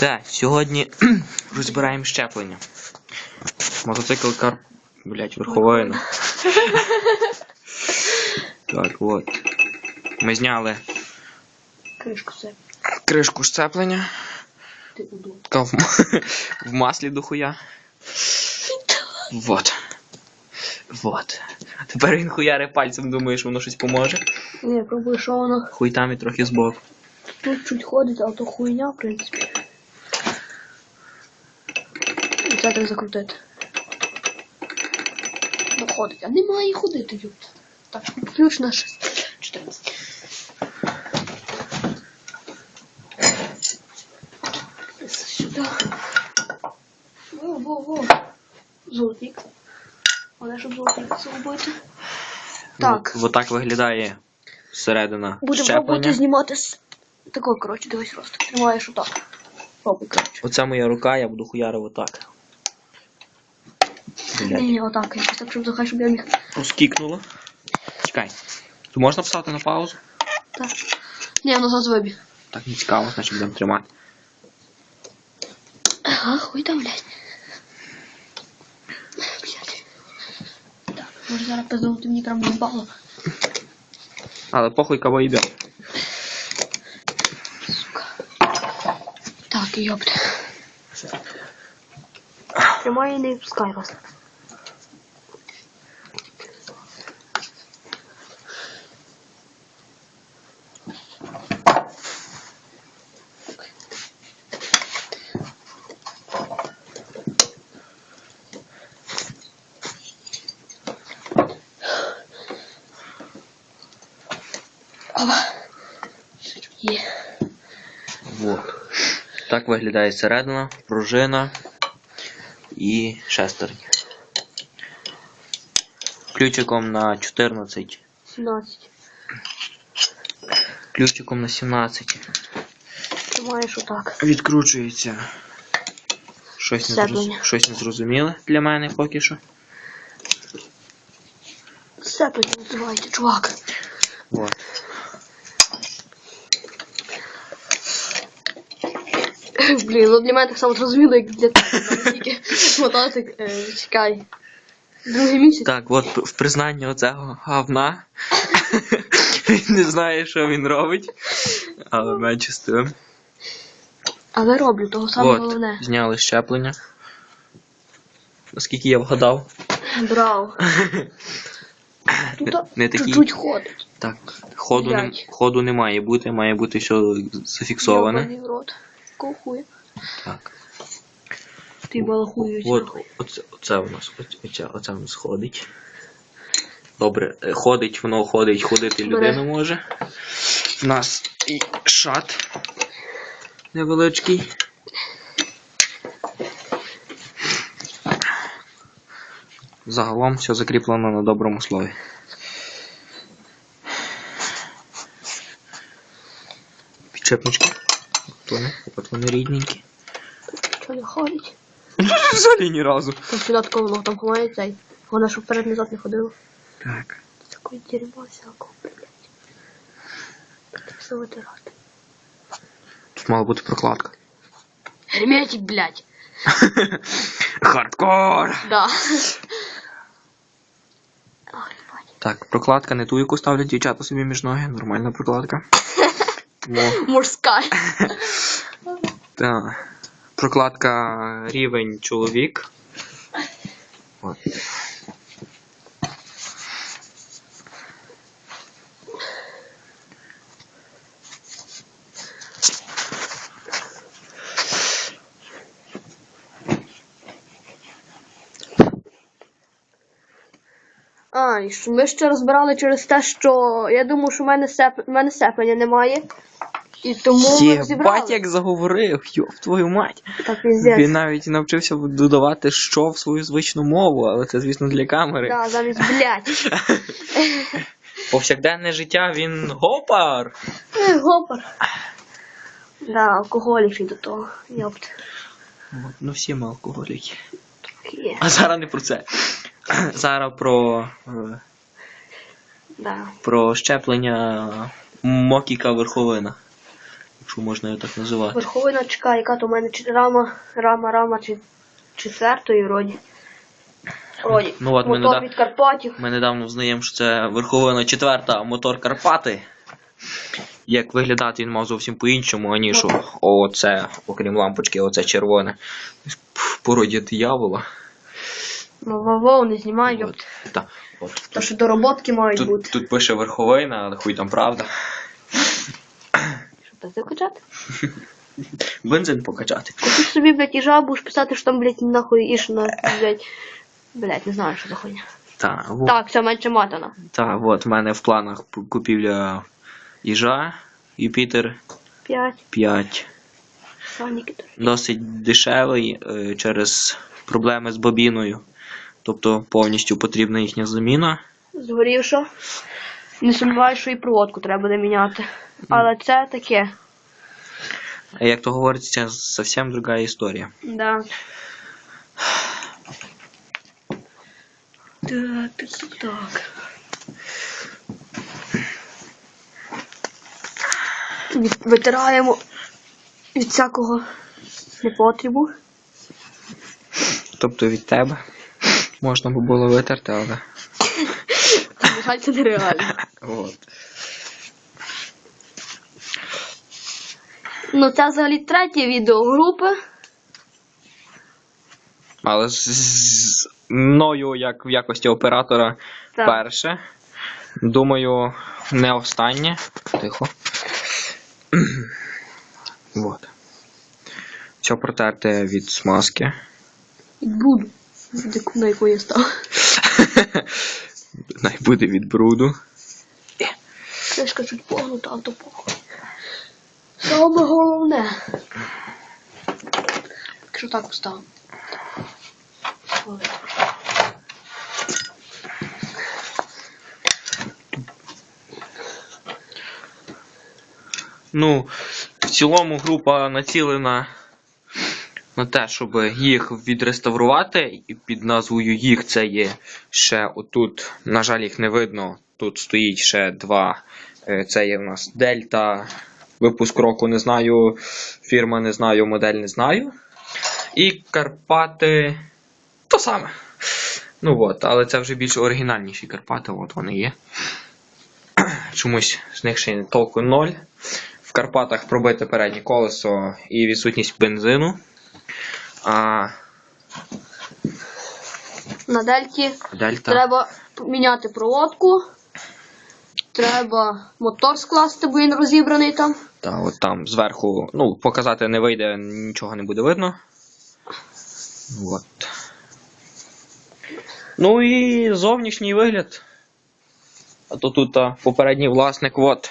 Так, сьогодні розбираємо щеплення. Мотоцикл кар... Блять, верховина. Так, от. Ми зняли Кришку це кришку щеплення. ти. Така в, в маслі до хуя. Вот. Вот. Тепер він хуяре пальцем думає, що воно щось поможе. Ні, пробую, що воно Хуй там і трохи збоку. тут чуть ходить, а то хуйня, в принципі. Це закрутити. Ну ходить, а немає ходити, юбта. Так, ключ на 14. Сюди. Во-во-во. Золотник. Вони щоб золотник зробити. Так. От, так виглядає середина Будемо пробувати знімати з такого, коротше, дивись просто. Тримаєш отак. Пробуй, коротше. Оце моя рука, я буду хуярив отак. Ні, ні, отак, якось так, щоб захай, щоб я міг. Розкікнуло. Чекай. Тут можна поставити на паузу? Так. Ні, воно зараз вибіг. Так не цікаво, значить будемо тримати. Ага, хуй там, блядь. Блядь. Так, може зараз пиздувати мені прям їбало. Але похуй кого йде. Сука. Так, йопте. Тримай і не пускай вас. Опа. Є. Вот. Так виглядає середина, пружина і шестерні. Ключиком на 14. 17. Ключиком на 17. Тримаєш отак. Відкручується. Щось не, зроз... Щеплення. Щось незрозуміле для мене поки що. Все тоді називається, чувак. Вот. Блін, ну для мене так само зрозуміло, як для тебе. Мотоцик, е, чекай. Другий місяць. Так, от в признанні оцього говна. він не знає, що він робить. Але менше з тим. Але роблю, того саме От, головне. зняли щеплення. Наскільки я вгадав. Браво. Тут Не, такі. чуть-чуть ходить. Так, ходу, не, Блядь. ходу не має бути, має бути все зафіксоване. Йобаний в рот. Кохує. Так. Ти балахуєш. От, оце, оце у нас, оце, оце, у нас ходить. Добре, е, ходить, воно ходить, ходити людина може. У нас і шат невеличкий. Загалом все закріплено на доброму слові. Підчепнички. Вони, от вони рідненькі. Що не ходить? Взагалі ні разу. Там сюди такого воно там ховає цей. Вона щоб вперед назад не ходила. Так. Такое дерьмо всякого, блядь. Все витирати. Тут мала бути прокладка. Герметик, блядь. Хардкор! Да. Так, прокладка не ту, яку ставлять дівчата собі між ноги. Нормальна прокладка. Тому, Мужська. прокладка рівень чоловік. От. А, і що ми ще розбирали через те, що я думав, що в мене, сеп... в мене сеплення немає. І тому ми Єбать, як заговорив, йоп твою мать. Так, піздець. Він навіть навчився додавати що в свою звичну мову, але це, звісно, для камери. Да, замість блядь. Повсякденне життя він гопар. Е, Гопар. Да, алкоголік й до того. Йопт. От, Ну всі ми алкоголіки. Є. А зараз не про це. Зараз про, е, Да. про щеплення Мокіка верховина. Якщо можна його так називати. Верховина чекай, яка то в мене чи- рама, рама, рама чи четвертої вроді. Вроді. Ну, от ми Мотор неда- від Карпатів. Ми недавно взнаємо, що це верховина четверта мотор Карпати. Як виглядати він мав зовсім по-іншому, аніж о- оце, окрім лампочки, оце червоне. В Породі диявола. Ну, Вову не знімаю. От, та, от. То що дороботки мають Тут, бути. тут пише верховина, але хуй там правда. Що так закачати? Бензин покачати. Купиш собі, блядь, і жабу, будеш писати, що там, блядь, нахуй іш на, блядь. Блядь, не знаю, що за хуйня. Та, во, Так, все менше матана. та, от, в мене в планах купівля їжа, Юпітер П'ять. 5. Досить дешевий е, через проблеми з бобіною. Тобто повністю потрібна їхня заміна. Згорівша. Не сумніваюся, що і проводку треба буде міняти. Але це таке. А як то говориться, це зовсім друга історія. Да. Так, так, так, так. Від- Витираємо від всякого непотрібу. Тобто від тебе можна би було витерти, але. Це нереально. От. Ну, це взагалі третє відео групи. Але з, з мною, як в якості оператора, Так. перше. Думаю, не останнє. Тихо. От. Все протерте від смазки. Буду. На яку я став. Най буде від бруду. То похуй. Саме головне. Якщо так поставимо. Ну, в цілому група націлена на те, щоб їх відреставрувати. І під назвою їх це є ще отут. На жаль, їх не видно. Тут стоїть ще два. Е, Це є в нас Дельта. Випуск року не знаю. Фірма не знаю, модель не знаю. І Карпати. То саме. Ну от, але це вже більш оригінальніші Карпати, от вони є. Чомусь з них ще толку ноль. В Карпатах пробите переднє колесо і відсутність бензину. А На дельті Дельта. треба міняти проводку. Треба мотор скласти, бо він розібраний там. Та от там зверху, ну, показати не вийде, нічого не буде видно. От. Ну і зовнішній вигляд. А то тут а, попередній власник от,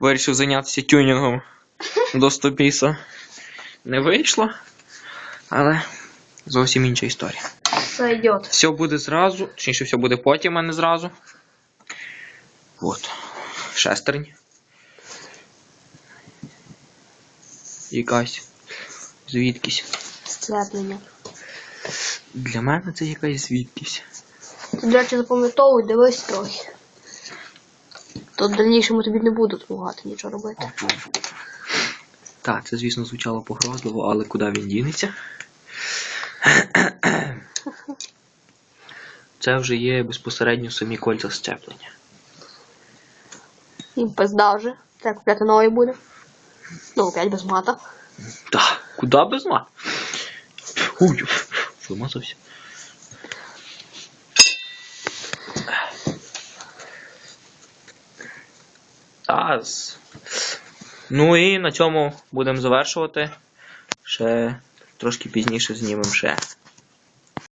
вирішив зайнятися тюнінгом до 100 піса. Не вийшло, але зовсім інша історія. Все йде. Все буде зразу, точніше, все буде потім, а не зразу. От. Шестерня. Якась. Звідкись. Сцеплення. Для мене це якась звідкись. До речі, запам'ятовуй, дивись трохи. То в дальнішому тобі не буду допомагати нічого робити. Так, це, звісно, звучало погрозливо, але куди він дінеться? Це вже є безпосередньо самі кольця сцеплення. Їм пизда вже. Треба купляти новий буде. Ну, опять без мата. Так, куди без ма? Ой, вимазався. Таз. Ну і на цьому будемо завершувати. Ще трошки пізніше знімемо ще